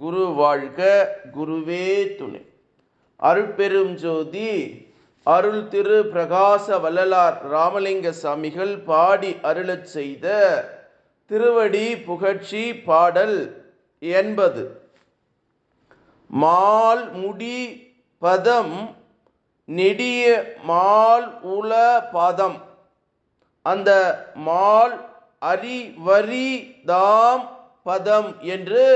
குரு வாழ்க குருவே துணை. அருட்பெரும் ஜோதி அருள் திரு பிரகாச வள்ளலார் ராமலிங்க சாமிகள் பாடி அருளச் செய்த திருவடி புகழ்ச்சி பாடல் என்பது. மால் முடி பதம் நெடிய மால் உல பதம். அந்த மால் அரி வரி தாம் பதம் என்று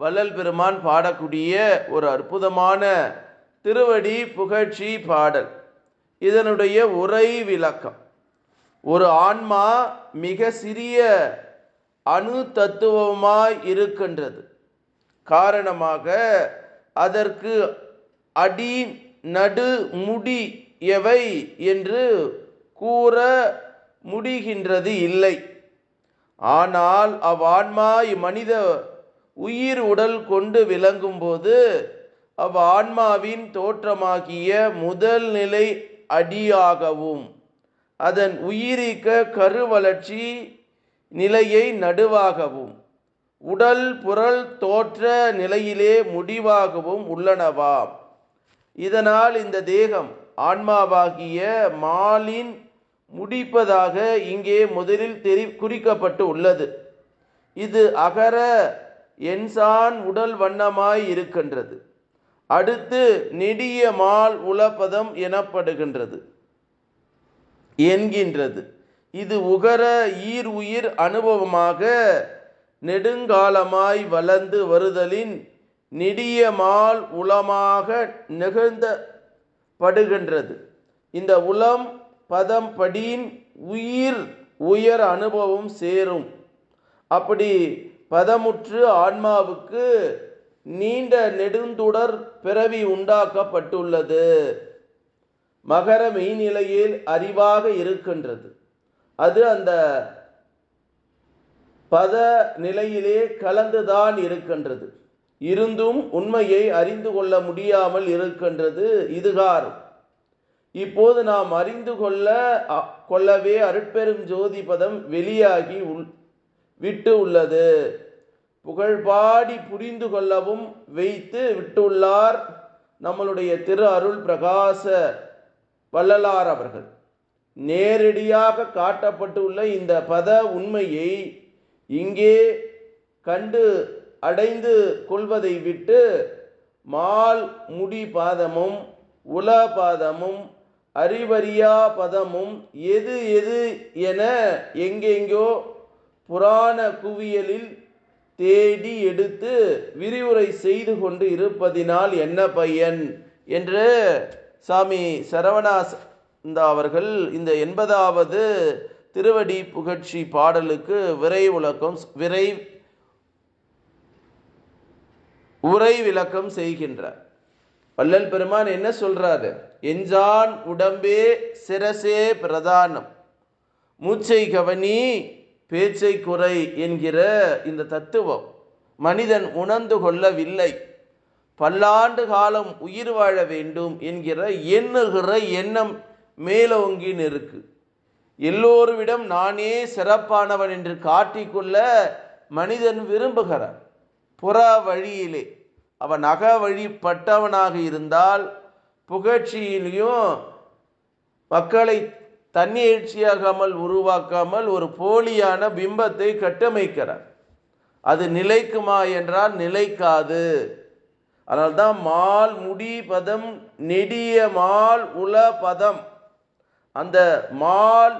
வள்ளல் பெருமான் பாடக்கூடிய ஒரு அற்புதமான திருவடி புகழ்ச்சி பாடல். இதனுடைய உரை விளக்கம். ஒரு ஆன்மா மிக சிறிய அணு தத்துவமாய் இருக்கின்றது. காரணமாக அதற்கு அடி நடு முடி எவை என்று கூற முடிகின்றது இல்லை. ஆனால் அவ்வான்மா இம்மனித உயிர் உடல் கொண்டு விளங்கும்போது அவ் ஆன்மாவின் தோற்றமாகிய முதல் நிலை அடியாகவும் அதன் உயிரிக்க கருவளர்ச்சி நிலையை நடுவாகவும் உடல் புரல் தோற்ற நிலையிலே முடிவாகவும் உள்ளனவாம். இதனால் இந்த தேகம் ஆன்மாவாகிய மாலின் முடிப்பதாக இங்கே முதலில் தெரி குறிக்கப்பட்டு உள்ளது. இது அகர என்சான் உடல் வண்ணமாய் இருக்கின்றது. அடுத்து நெடிய மால் உலப்பதம் எனப்படுகின்றது. என்கின்றது. இது உகர ஈர் உயிர் அனுபவமாக நெடுங்காலமாய் வளர்ந்து வருதலின் நெடிய மால் உளமாக நிகழ்ந்த படுகின்றது. இந்த உளம் பதம் படியின் உயிர் உயர் அனுபவம் சேரும். அப்படி பதமுற்று ஆன்மாவுக்கு நீண்ட நெடுந்துடர் பிறவி உண்டாக்கப்பட்டுள்ளது. மகர மெய்நிலையில் அறிவாக இருக்கின்றது. அது அந்த பத நிலையிலே கலந்துதான் இருக்கின்றது. இருந்தும் உண்மையை அறிந்து கொள்ள முடியாமல் இருக்கின்றது. இதுகார் இப்போது நாம் அறிந்து கொள்ள கொள்ளவே அருட்பெரும் ஜோதி பதம் வெளியாகி உள் விட்டு உள்ளது. புகழ்பாடி புரிந்து கொள்ளவும் வைத்து விட்டுள்ளார் நம்மளுடைய திரு அருள் பிரகாச வள்ளலார் அவர்கள். நேரடியாக காட்டப்பட்டுள்ள இந்த பத உண்மையை இங்கே கண்டு அடைந்து கொள்வதை விட்டு மால் முடி பாதமும் உல பாதமும் அறிவறியா பதமும் எது எது என எங்கெங்கோ புராண குவியலில் தேடி எடுத்து விரிவுரை செய்து கொண்டு இருப்பதினால் என்ன பயன்? என்று சாமி சரவணாசந்தா அவர்கள் இந்த எண்பதாவது திருவடி புகழ்ச்சி பாடலுக்கு விரை விளக்கம் விரை உரை விளக்கம் செய்கின்றார். வள்ளல் பெருமான் என்ன சொல்றாரு? எஞ்சான் உடம்பே சிரசே பிரதானம். மூச்சை கவனி பேச்சை குறை என்கிற இந்த தத்துவம் மனிதன் உணர்ந்து கொள்ளவில்லை. பல்லாண்டு காலம் உயிர் வாழ வேண்டும் என்கிற எண்ணுகிற எண்ணம் மேலோங்கி நிற்கு. எல்லோருவிடம் நானே சிறப்பானவன் என்று காட்டிக்கொள்ள மனிதன் விரும்புகிறான். புற வழியிலே அவன் அக வழிப்பட்டவனாக இருந்தால் புகழ்ச்சியிலையும் மக்களை தன்னியழ்ச்சியாகாமல் உருவாக்காமல் ஒரு போலியான பிம்பத்தை கட்டமைக்கிறார். அது நிலைக்குமா என்றால் நிலைக்காது. அதனால்தான் மால் முடி பதம் நெடிய மால் உல பதம். அந்த மால்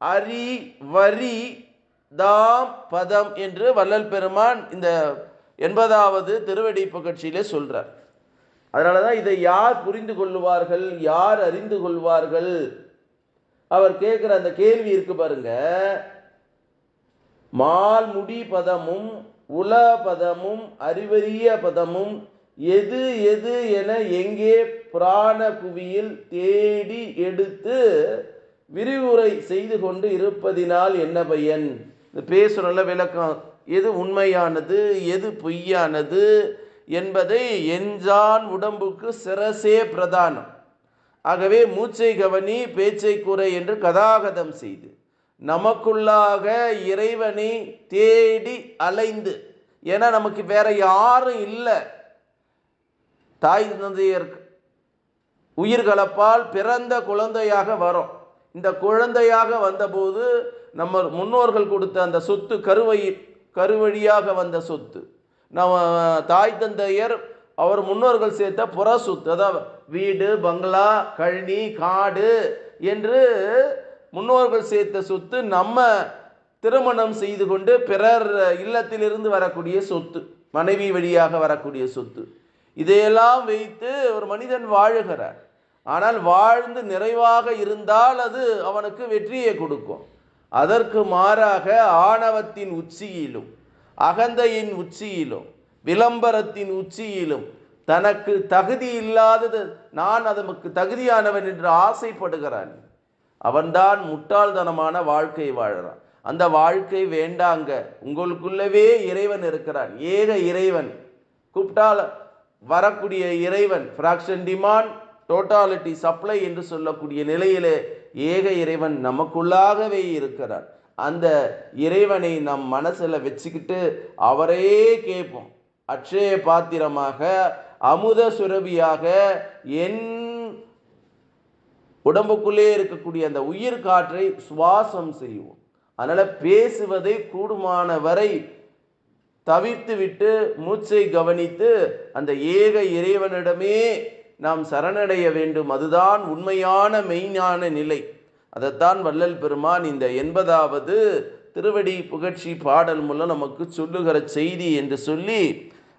அரி வரி தாம் பதம் என்று வள்ளல் பெருமான் இந்த எண்பதாவது திருவடி புகழ்ச்சியிலே சொல்றார். அதனால தான் இதை யார் புரிந்து கொள்வார்கள் யார் அறிந்து கொள்வார்கள்? அவர் கேட்குற அந்த கேள்வி இருக்கு பாருங்க. மால் முடி பதமும் உல பதமும் அறிவறிய பதமும் எது எது என எங்கே புராண புவியில் தேடி எடுத்து விரிவுரை செய்து கொண்டு இருப்பதினால் என்ன பையன்? இது விளக்கம். எது உண்மையானது எது பொய்யானது என்பதை எஞ்சான் உடம்புக்கு சிரசே பிரதானம். ஆகவே மூச்சை கவனி பேச்சை குறை என்று கதாகதம் செய்து நமக்குள்ளாக இறைவனை தேடி அலைந்து ஏன்னா நமக்கு வேற யாரும் இல்லை. தாய் தந்தையர் உயிர்களப்பால் பிறந்த குழந்தையாக வரும். இந்த குழந்தையாக வந்தபோது நம்ம முன்னோர்கள் கொடுத்த அந்த சொத்து கருவை கருவழியாக வந்த சொத்து. நம்ம தாய் தந்தையர் அவர் முன்னோர்கள் சேர்த்த புற சொத்து. அதாவது வீடு பங்களா கழனி காடு என்று முன்னோர்கள் சேர்த்த சொத்து நம்ம திருமணம் செய்து கொண்டு பிறர் இல்லத்திலிருந்து வரக்கூடிய சொத்து மனைவி வழியாக வரக்கூடிய சொத்து. இதையெல்லாம் வைத்து ஒரு மனிதன் வாழுகிறார். ஆனால் வாழ்ந்து நிறைவாக இருந்தால் அது அவனுக்கு வெற்றியை கொடுக்கும். அதற்கு மாறாக ஆணவத்தின் உச்சியிலும் அகந்தையின் உச்சியிலும் விளம்பரத்தின் உச்சியிலும் தனக்கு தகுதி இல்லாதது நான் அதற்கு தகுதியானவன் என்று ஆசைப்படுகிறான். அவன்தான் முட்டாள்தனமான வாழ்க்கை வாழறான். அந்த வாழ்க்கை வேண்டாங்க. உங்களுக்குள்ளவே இறைவன் இருக்கிறான். ஏக இறைவன். கூப்பிட்டால் வரக்கூடிய இறைவன் ஃப்ராக்ஷன் டிமாண்ட் டோட்டாலிட்டி சப்ளை என்று சொல்லக்கூடிய நிலையிலே ஏக இறைவன் நமக்குள்ளாகவே இருக்கிறான். அந்த இறைவனை நம் மனசில் வச்சுக்கிட்டு அவரே கேட்போம். அட்சய பாத்திரமாக அமுத சுரபியாக என் உடம்புக்குள்ளே இருக்கக்கூடிய அந்த உயிர் காற்றை சுவாசம் செய்வோம். அதனால் பேசுவதை கூடுமான வரை தவிர்த்து விட்டு மூச்சை கவனித்து அந்த ஏக இறைவனிடமே நாம் சரணடைய வேண்டும். அதுதான் உண்மையான மெய்ஞான நிலை. அதைத்தான் வள்ளல் பெருமான் இந்த எண்பதாவது திருவடி புகழ்ச்சி பாடல் மூலம் நமக்கு சொல்லுகிற செய்தி என்று சொல்லி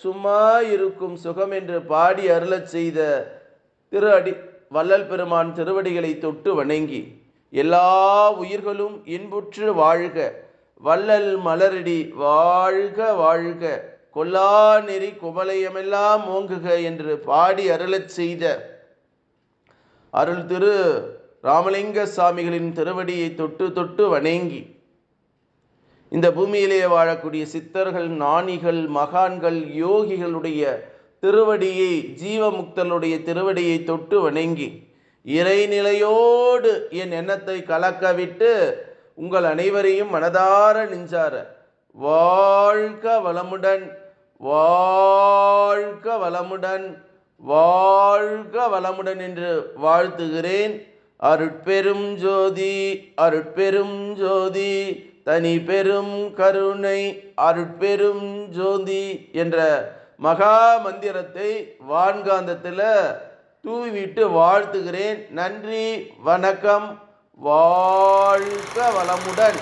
சும்மா இருக்கும் சுகம் என்று பாடி அருளச் செய்த திரு அடி வள்ளல் பெருமான் திருவடிகளை தொட்டு வணங்கி எல்லா உயிர்களும் இன்புற்று வாழ்க வள்ளல் மலரடி வாழ்க வாழ்க கொல்லா நெறி குவலயமெல்லாம் ஓங்குக என்று பாடி அருளச் செய்த அருள் திரு ராமலிங்க சாமிகளின் திருவடியை தொட்டு தொட்டு வணங்கி இந்த பூமியிலே வாழக்கூடிய சித்தர்கள் ஞானிகள் மகான்கள் யோகிகளுடைய திருவடியை ஜீவமுக்தலுடைய திருவடியை தொட்டு வணங்கி இறைநிலையோடு என் எண்ணத்தை கலக்க விட்டு உங்கள் அனைவரையும் மனதார நெஞ்சார வாழ்க வளமுடன் வாழ்க வளமுடன் வாழ்க வளமுடன் என்று வாழ்த்துகிறேன். அருட்பெரும் ஜோதி அருட்பெரும் ஜோதி தனி பெரும் கருணை அருட்பெரும் ஜோதி என்ற மகா மந்திரத்தை வான்காந்தத்தில் தூவிவிட்டு வாழ்த்துகிறேன். நன்றி வணக்கம் வாழ்க வளமுடன்.